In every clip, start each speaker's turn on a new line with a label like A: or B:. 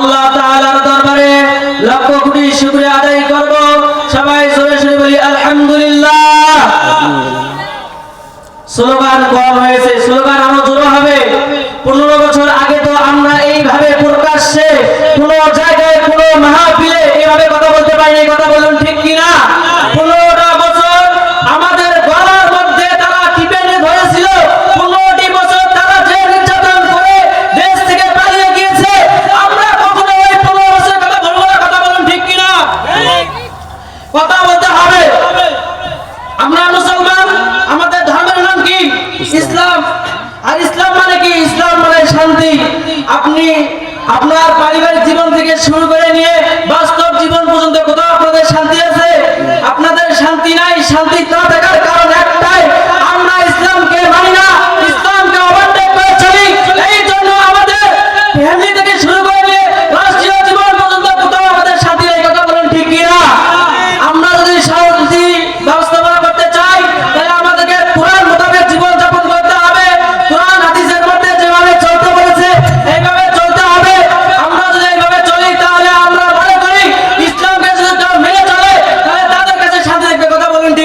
A: আল্লাহ তাআলার দরবারে লক্ষ কোটি শুকরিয়া আদায় করব। সবাই জোরে জোরে বলি, আলহামদুলিল্লাহ। স্লোগান কম হয়েছে, স্লোগান আরও জোরে হবে। পনেরো বছর আগে তো আমরা এইভাবে প্রকাশ্যে কোনো জায়গায় কোনো মাহফিলে এইভাবে কথা বলতে পারি না কথা বলুন ঠিক কিনা পনেরোটা বছর আমাদের গলার মধ্যে তারা টিপে নিয়ে ধরেছিল পনেরোটি বছর তারা যে নির্যাতন করে দেশ থেকে পালিয়ে গিয়েছে আমরা কখনো ওই পনেরো বছর কথা বলব না কথা বলুন ঠিক কিনা কথা বলতে হবে আমরা মুসলমান আমাদের ধর্মের নাম কি ইসলাম আর ইসলাম মানে কি ইসলাম মানে শান্তি আপনি আপনার পারিবারিক জীবন থেকে শুরু করে নিয়ে বাস্তব জীবন পর্যন্ত কোথাও আপনাদের শান্তি আছে? আপনাদের শান্তি নাই, শান্তি না থাকার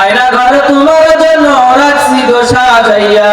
A: আয়না ঘরে তোমার জন্য রাখছি গো সাজাইয়া।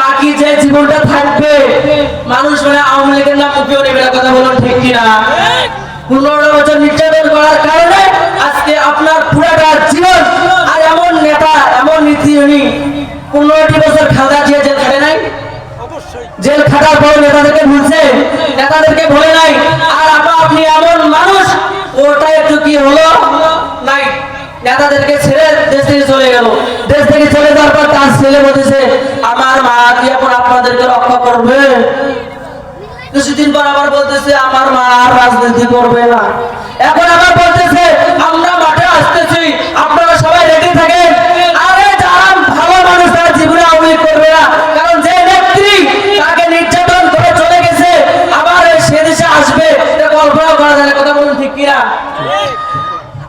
A: বাকি যে জীবনটা থাকবে, মানুষ মানে আওয়ামী লীগের নাম মুখেও নেবে না, কথা বলুন ঠিক কিনা? পনেরো বছর নির্যাতন করার কারণে আজকে আপনার পুরাটা জীবন, আর এমন নেতা, এমন নীতি উনি পনেরোটি বছর খাদা দিয়ে জেল খাটে নাই? জেল খাটার পর নেতাদেরকে ভুলছে নেতাদেরকে ভুলে নাই, আর আপনি এমন মানুষ, ওটা একটু কি হলো? নেতাদেরকে ছেড়ে দেশ থেকে চলে গেল। দেশ থেকে চলে যাওয়ার পর তার ছেলে বলেছে আমার মা কি এখন আপনাদেরকে রক্ষা করবে? কিছুদিন পর আবার বলতেছে, আমার মা আর রাজনীতি করবে না। এখন আবার বলতেছে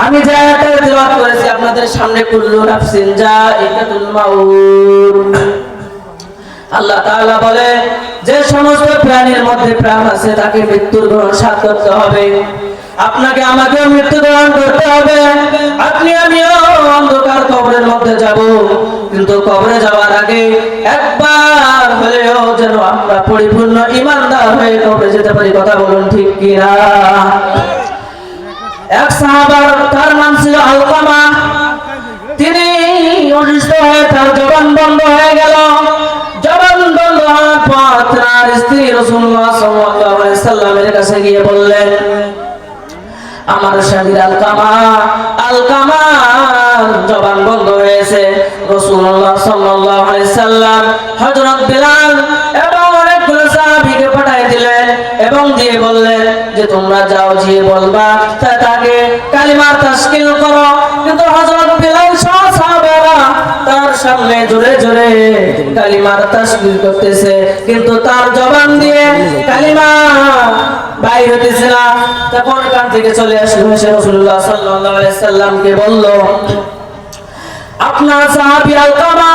A: আমি যে আয়াতটা তেলাওয়াত করেছি আপনাদের সামনে কুল্লু নাফসিন যা ইকাতুল মাউত। আল্লাহ তাআলা বলে, যে সমস্ত প্রাণীর মধ্যে প্রাণ আছে, তাকে মৃত্যুর গ্রহণ সাথ করতে হবে। আপনাকে আমাকে মৃত্যু গ্রহণ করতে হবে। আপনি আমিও অন্ধকার কবরের মধ্যে যাব। কিন্তু কবরে যাওয়ার আগে একবার হলেও যেন আমরা পরিপূর্ণ ইমানদার হয়ে কবরে যেতে পারি, কথা বলুন ঠিক কিনা? এক সাহাবার, তার নাম ছিল আলকামা। তিনি অসুস্থ হয়ে তার জবান বন্ধ হয়ে গেল। জবান বন্ধ তার স্ত্রী কাছে গিয়ে বললেন, আমার স্বামীর আলকামা আলকামা, জবান বন্ধ হয়েছে। সাল্লাম হযরত বিলাল এবং অনেকগুলো সাহাবীকে পাঠিয়ে দিলেন এবং দিয়ে বললেন যে তোমরা যাও গিয়ে বলবা তাকে কালিমার তাশকিল করো। কিন্তু হযরত বিলাল সহ সাহাবারা তার সামনে জোরে জোরে কালিমার তাশকিল করতেছে। কিন্তু তার জবান দিয়ে কালিমা বাইর হতেছে না। তখন কান থেকে চলে আসলো এসে রাসূলুল্লাহ সাল্লাল্লাহু আলাইহি সাল্লামকে বলল, আপনার সাহাবী আলকামা,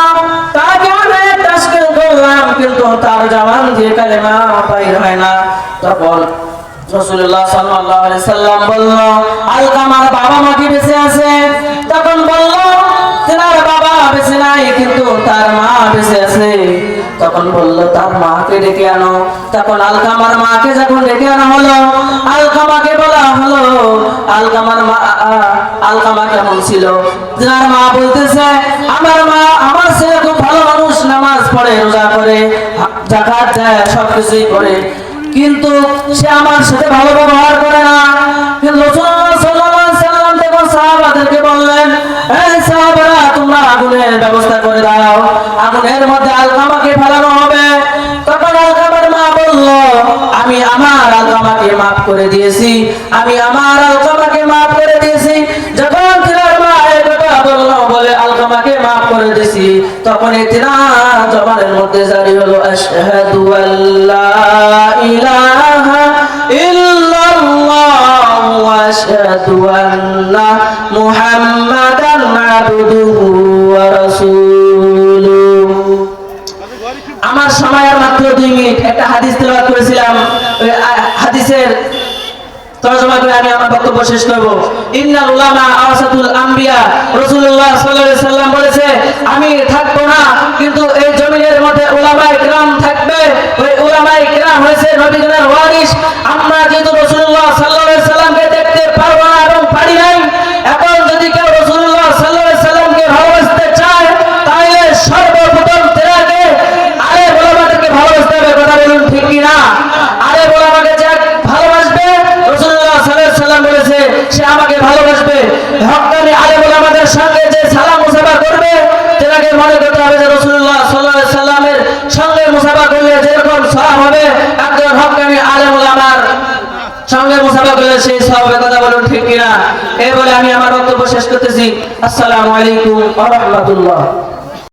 A: তাকে আমি তাশকিল করলাম, কিন্তু তার জবান দিয়ে কালেমা বাইর হয় না। তখন রাসূলুল্লাহ সাল্লাল্লাহু আলাইহি সাল্লাম বলল বাবা মা কি বেঁচে আছে। তখন বলল, তেনার বাবা বেঁচে নাই, কিন্তু তার মা বেঁচে আছে। তখন বলল, তার মাকে ডেকে আনো। তখন আলকামার মাকে যখন ডেকে আনা হলো আলকামাকে বলা হলো আলকামার মা আলকামা কেমন ছিল? মা বলতেছে, আমার মা, আমার ছেলে খুব ভালো মানুষ, নামাজ পড়ে, রোজা করে, জাকাত দেয় সব করে। কিন্তু সে আমার সাথে ভালো ব্যবহার করে না। তখন আলকামার মা আমি আমার আলকামাকে মাফ করে দিয়েছি। আমি আমার মাফ করে দিয়েছি। যখন বলে আলকামাকে মাফ করে দিয়েছি। তখন জবানের মধ্যে জারি হলো, আশহাদু আল্লা আমার সময় আর মাত্র মিনিট। একটা হাদিস তেলাওয়াত করেছিলাম। হাদিসের তর্জমা করে আমি আমার বক্তব্য শেষ করব। ইন্নাল উলামা সাল্লাম বলেছে আমি থাকব না কিন্তু এই জমিনের মধ্যে উলামায়ে কিরাম থাকবে ওই উলামায়ে কিরাম হয়েছে নবীগণের ওয়ারিস আমরা যেহেতু রাসূলুল্লাহ সাল্লাল্লাহু আলাইহি সাল্লামকে দেখতে পারব না এবং পারি নাই এখন যদি কেউ রাসূলুল্লাহ সাল্লাল্লাহু আলাইহি সাল্লামকে ভালোবাসতে চায় তাহলে সর্বপ্রথম তেরাকে আরে ওলামাদেরকে ভালোবাসতে হবে কথা বলুন ঠিক কি না আরে ওলামাকে যে ভালোবাসবে রাসূলুল্লাহ সাল্লাল্লাহু আলাইহি সাল্লাম বলেছে সে আমাকে ভালোবাসবে হক্কানি আলে ওলামাদের সঙ্গে যে সালাম মুসাফা করবে তেনাকে মনে করতে হবে যে রাসূলুল্লাহ সাল্লাল্লাহু আলাইহি সাল্লামের সঙ্গে মুসাফা করলে যেরকম সওয়াব হবে একজন হক্কানি আলে ওলামার সঙ্গে মুসাফা করলে সেই সওয়াবের কথা বলুন ঠিক কিনা এই বলে আমি আমার বক্তব্য শেষ করতেছি। আসসালামু আলাইকুম ওয়া রাহমাতুল্লাহ।